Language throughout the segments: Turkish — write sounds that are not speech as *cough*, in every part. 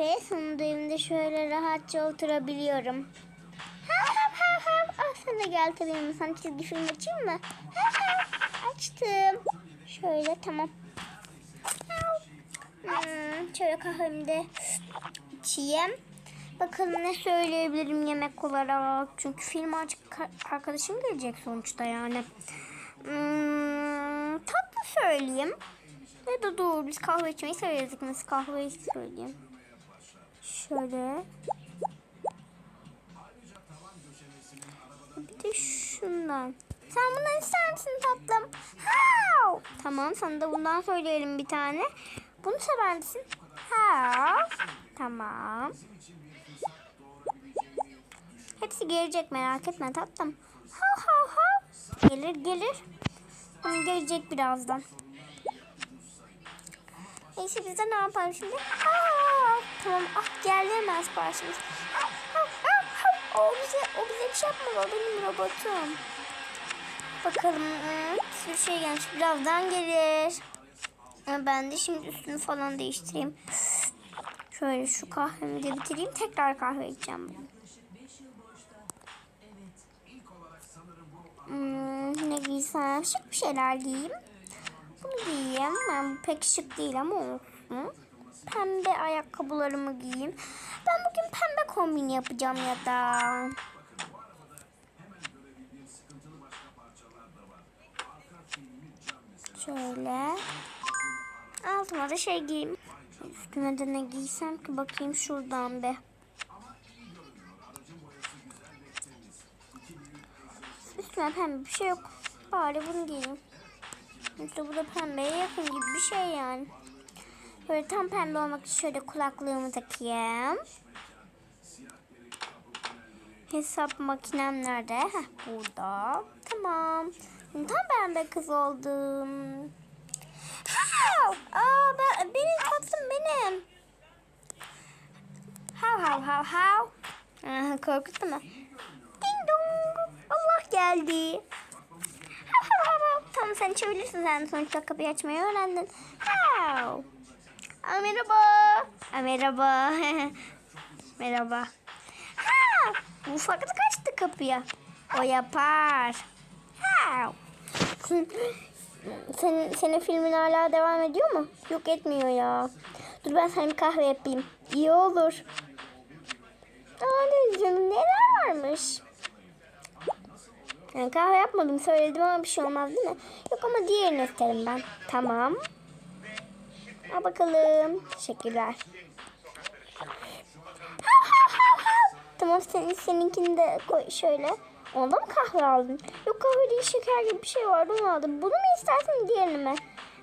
Ve sonunda evimde şöyle rahatça oturabiliyorum. Ha ha ha ha. Ah de gel tabii. Sana çizgi film açayım mı? Açtım. Şöyle tamam. Hmm, şöyle kahvemi de içeyim. Bakalım ne söyleyebilirim yemek olarak. Çünkü film açık arkadaşım gelecek sonuçta yani. Hmm, tatlı söyleyeyim. Ya da doğru biz kahve içmeyi severiz. Nasıl kahve söyleyeyim. Şöyle. Bir de şundan. Sen bundan ister misin tatlım? How? Tamam sana da bundan söyleyelim bir tane. Bunu sever misin? How? Tamam. Hepsi gelecek merak etme tatlım. How how how? Gelir gelir. Bunu gelecek birazdan. Neyse biz de ne yapalım şimdi? Aa, tamam ah hemen siparişimiz. Ah, ah, ah, ah. O bize, o bize bir şey yapmadı. O benim robotum. Bakalım. hmm, Bir şey gelmiş. Birazdan gelir. Ben de şimdi üstünü falan değiştireyim. Şöyle şu kahvemi de bitireyim. Tekrar kahve içeceğim. Hmm, ne giysem? Şık bir şeyler giyeyim. Bunu giyeyim. Ben pek şık değil ama olsun. Pembe ayakkabılarımı giyeyim. Ben bugün pembe kombin yapacağım ya da. Şöyle. Altıma da şey giyeyim. Üstüme de ne giysem ki bakayım şuradan be. Üstüme pembe bir şey yok. Bari bunu giyeyim. İşte bu da pembeye yakın gibi bir şey yani. Böyle tam pembe olmak için şöyle kulaklığımı takayım. Hesap makinem nerede? Heh, burada. Tamam. Tam pembe kız oldum. Hav! Aa, ben, benim tatlım benim. Hav hav hav hav. Korkuttu mu? Ding dong. Allah geldi. Hav hav hav hav. Tamam sen çevirirsin sen sonuçta kapıyı açmayı öğrendin. Hav. Aa, merhaba. Aa, merhaba. *laughs* merhaba. Ha, bu ufaklık açtı kapıya. O yapar. Ha. Senin, senin filmin hala devam ediyor mu? Yok etmiyor ya. Dur ben sana bir kahve yapayım. İyi olur. Aa ne canım neler varmış. Yani kahve yapmadım söyledim ama bir şey olmaz değil mi? Yok ama diğerini isterim ben. Tamam. Al bakalım. Teşekkürler. Tamam senin seninkini de koy şöyle. Ondan mı kahve aldın? Yok kahve değil şeker gibi bir şey vardı onu aldım. Bunu mu istersen diğerini mi?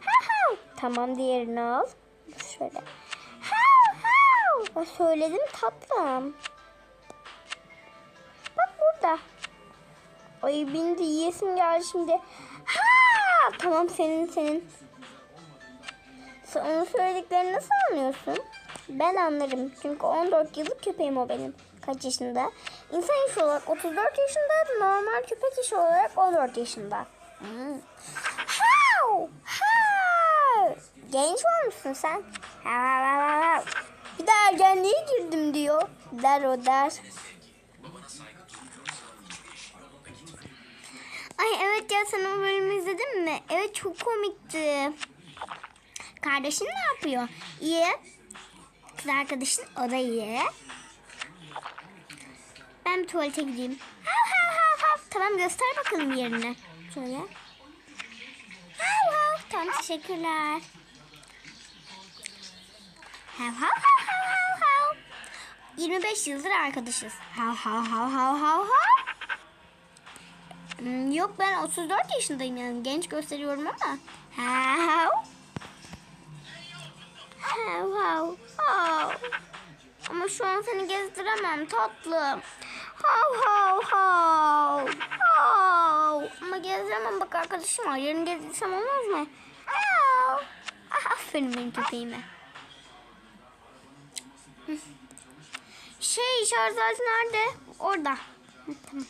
Ha ha. Tamam diğerini al. Şöyle. Ha ha. Söyledim tatlım. Bak burada. Ay beni de yiyesim geldi şimdi. Ha! Tamam senin senin. Sen onun söylediklerini nasıl anlıyorsun? Ben anlarım. Çünkü 14 yıllık köpeğim o benim. Kaç yaşında? İnsan yaşı olarak 34 yaşında, normal köpek yaşı olarak 14 yaşında. Hmm. How? How? Genç olmuşsun sen. Bir de ergenliğe girdim diyor. Der o der. Ay evet ya sen o bölümü izledin mi? Evet çok komikti. Kardeşin ne yapıyor? İyi. Kız arkadaşın o da iyi. Ben bir tuvalete gideyim. Hav hav hav hav. Tamam göster bakalım yerini. Şöyle. Hav hav. Tamam teşekkürler. Hav hav hav hav hav hav. 25 yıldır arkadaşız. Hav hav hav hav hav hav. Hmm, Yok ben 34 yaşındayım yani genç gösteriyorum ama. Hav. Hav hav hav. Ama şu an seni gezdiremem tatlım. Hav hav hav. Hav. Ama gezdiremem bak arkadaşım var. Yarın gezdirsem olmaz mı? Hav. Ah, Aferin benim köpeğime. Şey şarj aleti nerede? Orada. Tamam.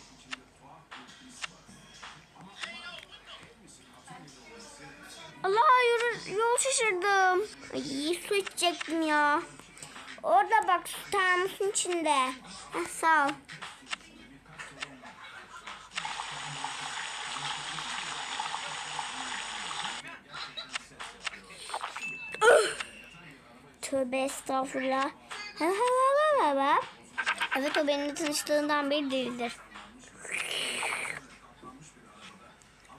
Allah yol, şaşırdım. Ay su içecektim ya. Orada bak su termosun içinde. Heh, sağ ol. Tövbe estağfurullah. Evet o benimle tanıştığından beri delidir.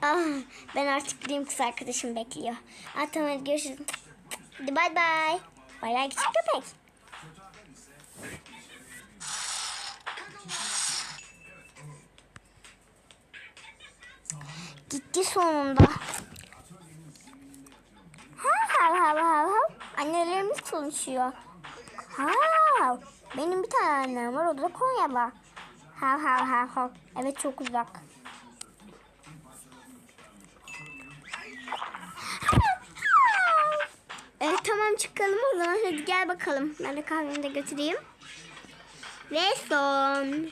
Ah, ben artık gideyim kız arkadaşım bekliyor. Ah, tamam hadi görüşürüz. Hadi bay bay. Bay bay küçük köpek. Gitti sonunda. Ha ha ha ha ha. Annelerimiz konuşuyor. Ha, benim bir tane annem var, o da Konya'da. Ha ha ha ha. Evet çok uzak. Çıkalım o zaman. Hadi gel bakalım. Ben de kahvemi de götüreyim. Ve son.